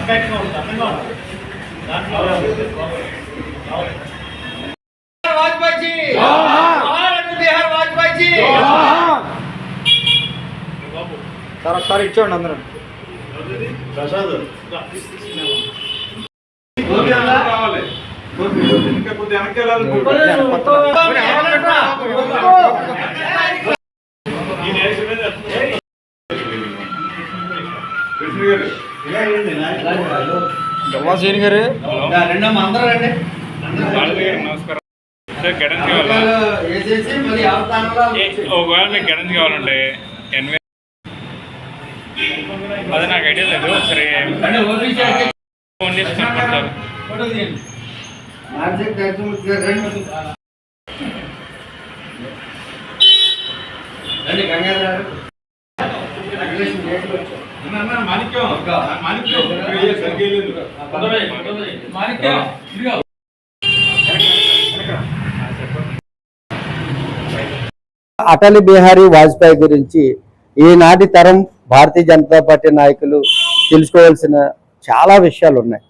అబ్బాయిగా ఉంది అందంగా ఉంది దాంట్లో వాజ్పేయి బిహార్ వాజ్పేయి సార్ ఒకసారి ఇచ్చోండి అందరూ ప్రసాద్ కావాలి ఇంకా కొద్దిగా వెనకాల Thank you. నేషనల్ గారు నమస్కారం సార్ గైడెన్స్ ఒకవేళ మీకు గైడెన్స్ కావాలంటే అది నాకు ఐడియా లేదు ఒకసారి ఫోన్ చేసి కనుక్కుంటారు గారు రండి రండి అఖిలేష్ మాణిక్యం. మాణిక్యం. సరిగేయలేదు మాణిక్యం. ఇదిగో. అటల్ బిహారీ వాజ్పేయి గురించి ఈనాటి తరం భారతీయ జనతా పార్టీ నాయకులు తెలుసుకోవాల్సిన చాలా విషయాలు ఉన్నాయి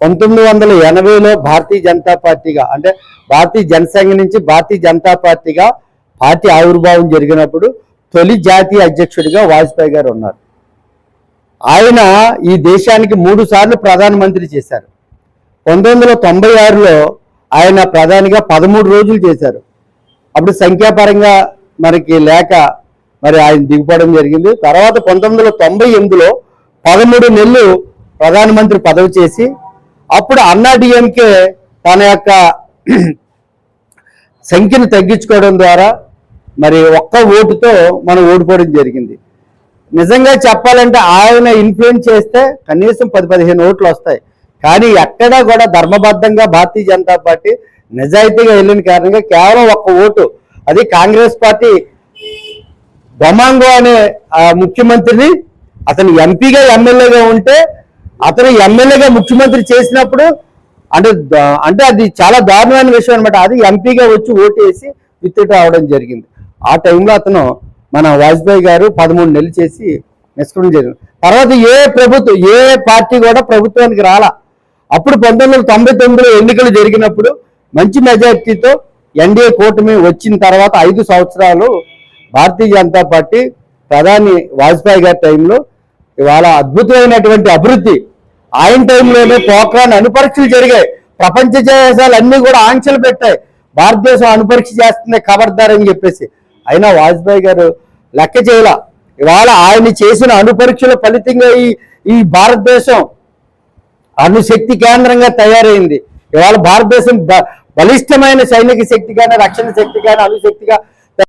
పంతొమ్మిది వందల ఎనభైలో భారతీయ జనతా పార్టీగా అంటే భారతీయ జనసంఘ నుంచి భారతీయ జనతా పార్టీగా పార్టీ ఆవిర్భావం జరిగినప్పుడు తొలి జాతీయ అధ్యక్షుడిగా వాజ్పేయి గారు ఉన్నారు. ఆయన ఈ దేశానికి మూడు సార్లు ప్రధానమంత్రి చేశారు. పంతొమ్మిది వందల తొంభై ఆరులో ఆయన ప్రధానిగా పదమూడు రోజులు చేశారు. అప్పుడు సంఖ్యాపరంగా మనకి లేక మరి ఆయన దిగిపోవడం జరిగింది. తర్వాత పంతొమ్మిది వందల తొంభై ఎనిమిదిలో పదమూడు నెలలు ప్రధానమంత్రి పదవి చేసి అప్పుడు అన్నా డిఎంకే తన యొక్క సంఖ్యను తగ్గించుకోవడం ద్వారా మరి ఒక్క ఓటుతో మనం ఓడిపోవడం జరిగింది. నిజంగా చెప్పాలంటే ఆయన ఇన్ఫ్లుయెన్స్ చేస్తే కనీసం పది పదిహేను ఓట్లు వస్తాయి. కానీ ఎక్కడా కూడా ధర్మబద్ధంగా భారతీయ జనతా పార్టీ నిజాయితీగా వెళ్ళిన కారణంగా కేవలం ఒక్క ఓటు. అది కాంగ్రెస్ పార్టీ దొమాంగో అనే ముఖ్యమంత్రిని అతను ఎంపీగా ఎమ్మెల్యేగా ఉంటే అతను ఎమ్మెల్యేగా ముఖ్యమంత్రి చేసినప్పుడు అంటే అంటే అది చాలా దారుణమైన విషయం అనమాట అది ఎంపీగా వచ్చి ఓటు వేసి విత్డ్రా అవడం జరిగింది. ఆ టైంలో అతను మన వాజ్పేయి గారు పదమూడు నెలలు చేసి నిష్క్రమణ చేశారు తర్వాత ఏ ప్రభుత్వం ఏ పార్టీ కూడా ప్రభుత్వానికి రాలా. అప్పుడు పంతొమ్మిది వందల తొంభై తొమ్మిదిలో ఎన్నికలు జరిగినప్పుడు మంచి మెజార్టీతో ఎన్డీఏ కూటమి వచ్చిన తర్వాత ఐదు సంవత్సరాలు భారతీయ జనతా పార్టీ ప్రధాని వాజ్పేయి గారి టైంలో ఇవాళ అద్భుతమైనటువంటి అభివృద్ధి. ఆయన టైంలోనే పోఖ్రాన్ అణుపరీక్షలు జరిగాయి. ప్రపంచ దేశాలు అన్నీ కూడా ఆంక్షలు పెట్టాయి. భారతదేశం అణుపరీక్ష చేస్తుంది ఖబర్దార్ అని చెప్పేసి. అయినా వాజ్పేయి గారు లెక్క చేయాల. ఇవాళ ఆయన చేసిన అణుపరీక్షల ఫలితంగా ఈ ఈ భారతదేశం అణుశక్తి కేంద్రంగా తయారైంది. ఇవాళ భారతదేశం బ- బలిష్టమైన సైనిక శక్తి కానీ రక్షణ శక్తి కానీ అణుశక్తిగా